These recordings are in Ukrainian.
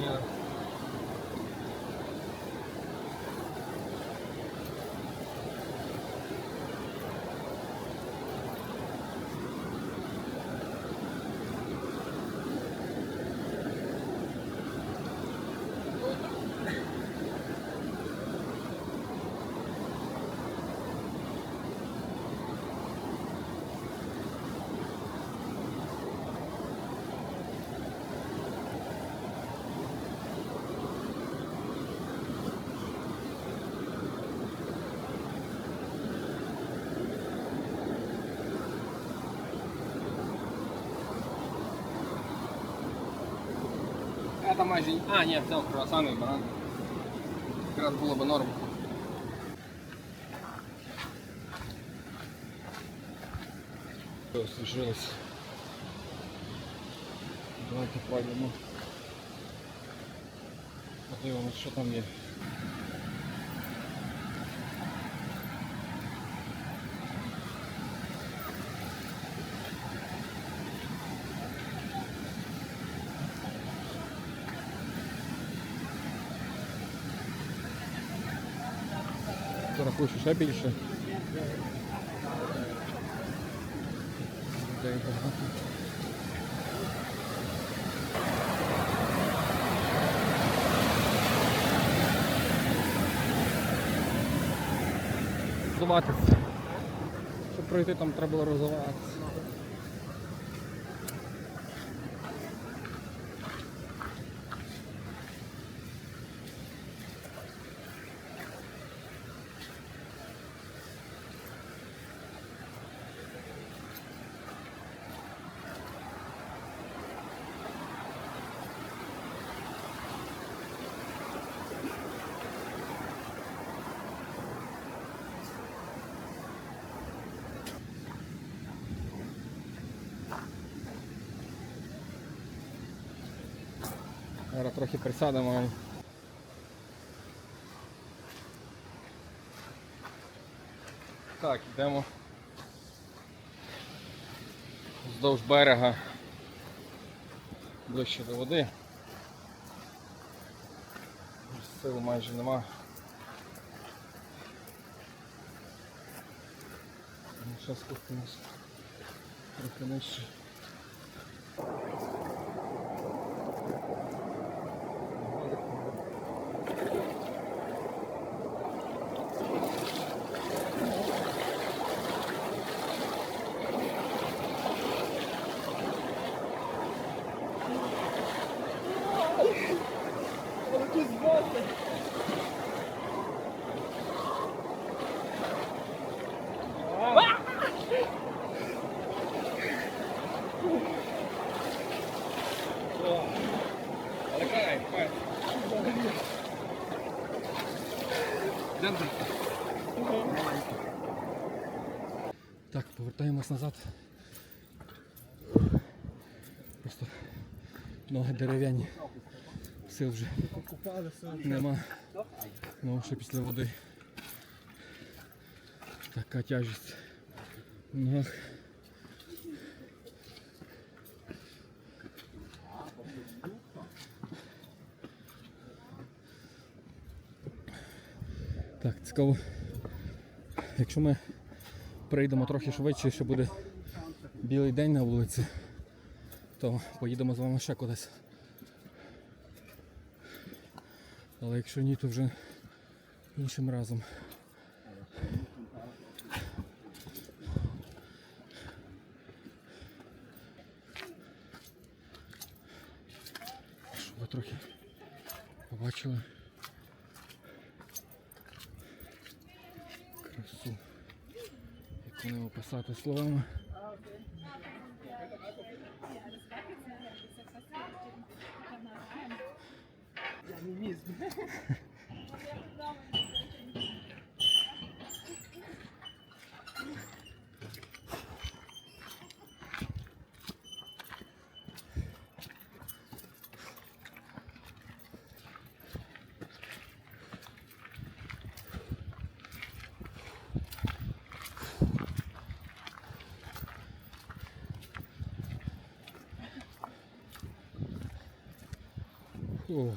Yeah. Это майже... А, ні, взяв круасани і банан. Якраз було б норм. Освіжилось. Давайте пройдемо. Подивимось, що там є. Рахую, що ще більше. Людей. Щоб пройти там треба було розвиватися. Зараз трохи присадимо. Так, йдемо вздовж берега ближче до води. Сил майже нема. Зараз спустимось трохи нижче. Так, повертаємось назад. Просто ноги дерев'яні. Сил вже нема. Ну, ще після води. Така тяжість в ногах. Так, цікаво. Якщо ми прийдемо трохи швидше, що буде білий день на вулиці, то поїдемо з вами ще кудись. Але якщо ні, то вже іншим разом. Щоб ви трохи побачили не описати словами. Я не візьму. О,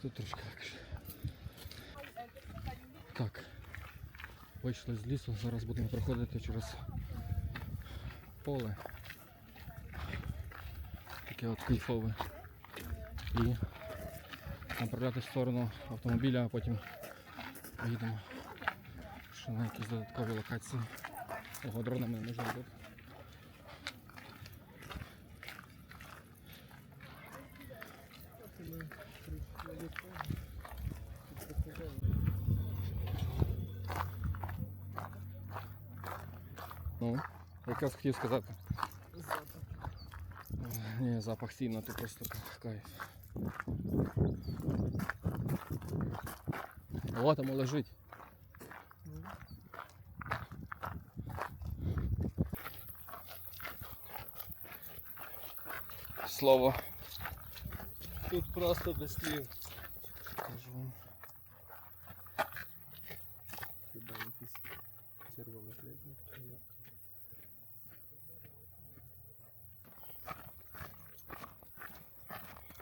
тут трошки легше. Так. Вийшли з лісу, зараз будемо проходити через поле. Таке от кайфове. І направляти в сторону автомобіля, а потім поїдемо ще на якісь додаткові локації. Ого, дронами не можна робити. Ну, якраз хотів сказати. Ні, запах сіна, то просто кайф. О, там лежить. Слово Тут просто без слів. кажу. Хіба якийсь червоний слід.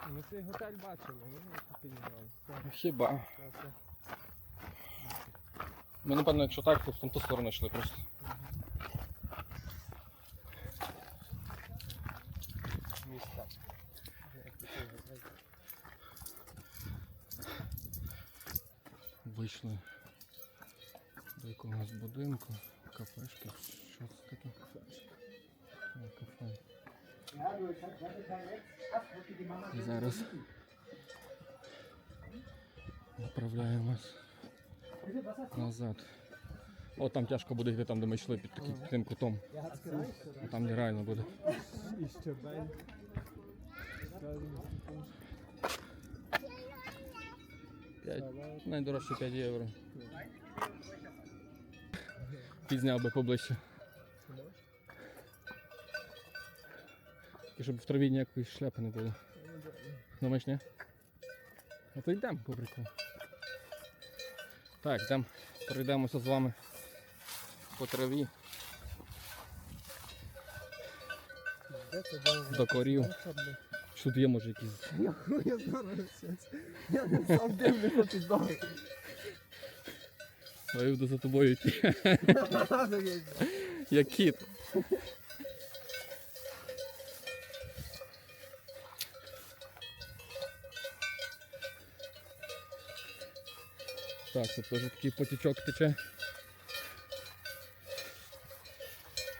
Ми цей готель бачили, ми не. Хіба. Ми напевно, якщо так, то в ту сторону йшли просто. Міста. Вийшли до якогось будинку, кафешки, що це таке? Кафе. Зараз направляємось назад. О, там тяжко буде йти, там де ми йшли під таким, тим кутом. А там нереально буде. Найдорожче 5 євро. Підзняв би поближче. І щоб в траві ніякої шляпи не було. Думаєш, ні? А то йдемо по приколу. Так, йдемо, пройдемося з вами по траві до корів. Що тут є може якісь. Я хуя знаю. Я не сам дивлюся туди. А я йду за тобою йти. Як кіт. Так, тут теж такий потічок тече.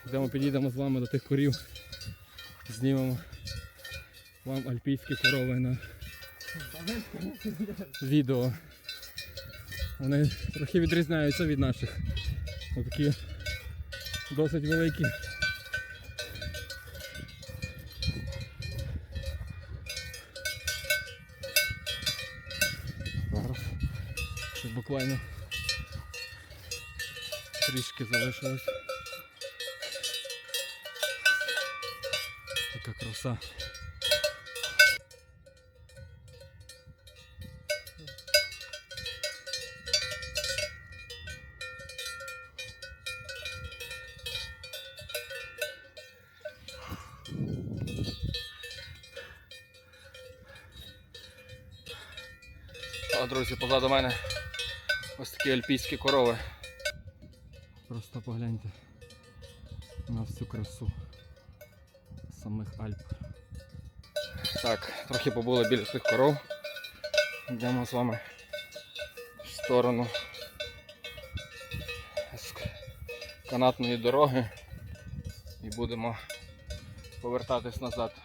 Йдемо підійдемо з вами до тих корів. Знімемо вам альпійські корови на відео. Вони трохи відрізняються від наших. Ось Такі досить великі. Буквально трішки залишилось. Така краса. Друзі, позаду мене ось такі альпійські корови. Просто погляньте на всю красу самих Альп. Так, трохи побули біля цих коров. Йдемо з вами в сторону з канатної дороги і будемо повертатись назад.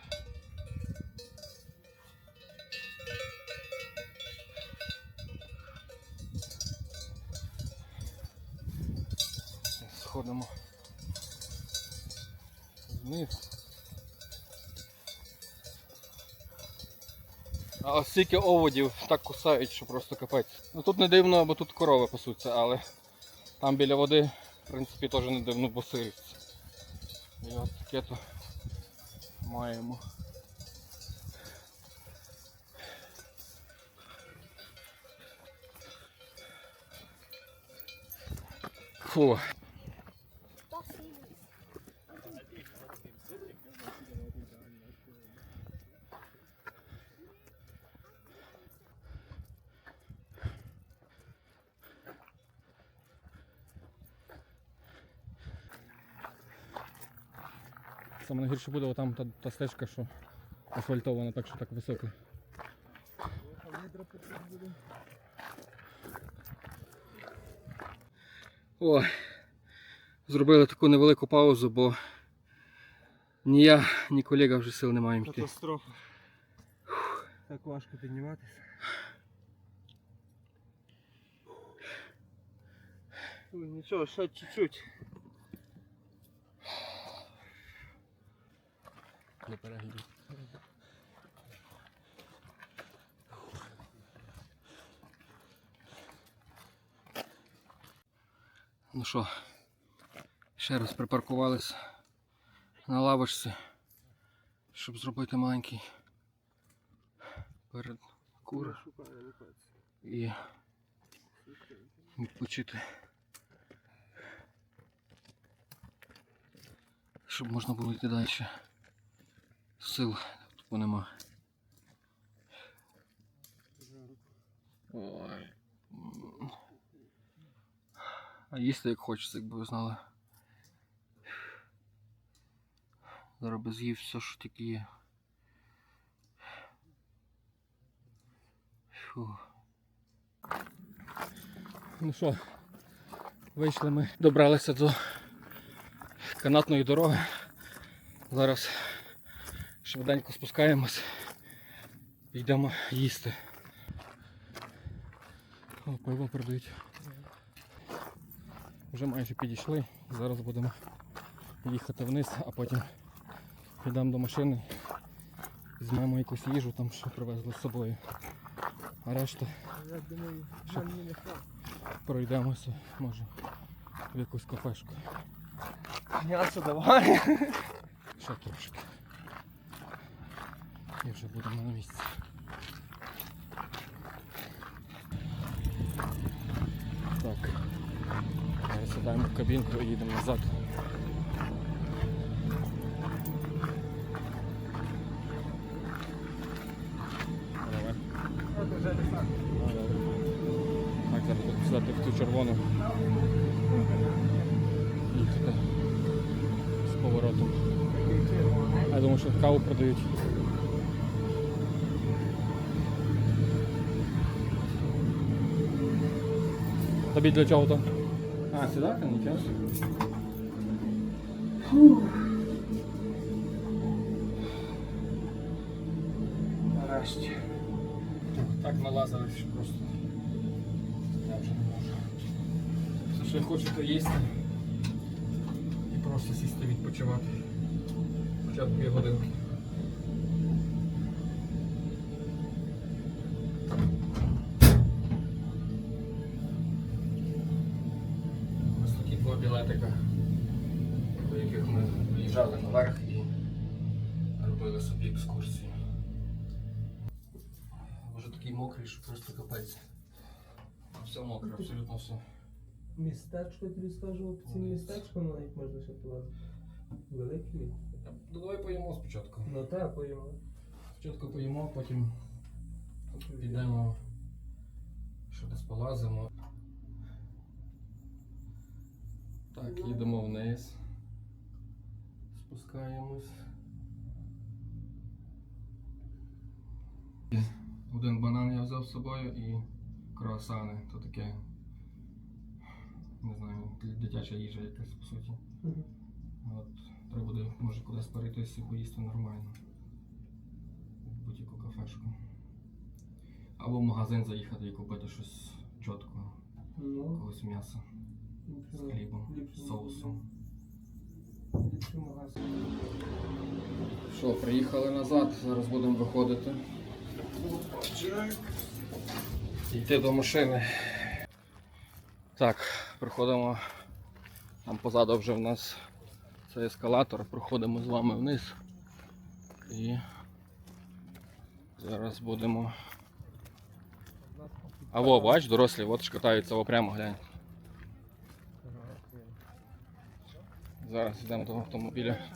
Сходимо вниз. А ось стільки оводів так кусають, що просто капець. Ну тут не дивно, бо тут корови пасуться, але там біля води, в принципі, теж не дивно, бо сиріться. І от таке то маємо. Фу. Найгірше буде там та, та стежка, що асфальтована, так що так високо. О, зробили таку невелику паузу, бо ні я, ні колега вже сил не маємо йти. Катастрофа. Так важко підніматися. Нічого, ще чуть-чуть. Для перегляду. Ну що, ще раз припаркувались на лавочці, щоб зробити маленький перед кур не і відпочити. Щоб можна було йти далі. Сил тупо нема. Ой. А їсти як хочеться, якби ви знали. Зараз би з'їв все, що тільки є. Фу. Ну що, вийшли ми, добралися до канатної дороги. Зараз швиденько спускаємось і йдемо їсти. О, пиво продають. Вже майже підійшли. Зараз будемо їхати вниз, а потім підемо до машини, візьмемо якусь їжу там, що привезли з собою. А решта Я думаю, не пройдемося, може, в якусь кафешку. М'ясо давай. Ще трошки. І вже будемо на місці. Так. Сідаємо в кабінку і їдемо назад. Так. Зараз в ту червону. Їхати з поворотом. Я думаю, що каву продають. Тобі для чого то? А, сідати, нічого. Нарешті. Так налазились, що просто я вже не можу. Все, що я хочу, то їсти. І просто сісти відпочивати. Хоча б дві годинки. Такий мокрий, що просто капець. Все мокре, абсолютно все. Містечко, тобі скажу, ці містечко навіть можна ще полазити. Великі. Ну давай поїмо спочатку. Ну так, поїмо. Спочатку поїмо, потім підемо, що десь полазимо. Так, їдемо вниз. Спускаємось. Один банан я взяв з собою і круасани. То таке, не знаю, дитяча їжа якась по суті. От, треба буде, може, кудись перейтись і поїсти нормально. В будь-яку кафешку. Або в магазин заїхати і купити щось чітко, Ну, якогось м'яса з хлібом, з соусом. Що, приїхали назад, зараз будемо виходити. Йти до машини. Так, приходимо. Там позаду вже в нас це ескалатор, проходимо з вами вниз. І зараз будемо. А во, бач, дорослі, от ж катаються, во прямо глянь. Зараз йдемо до автомобіля.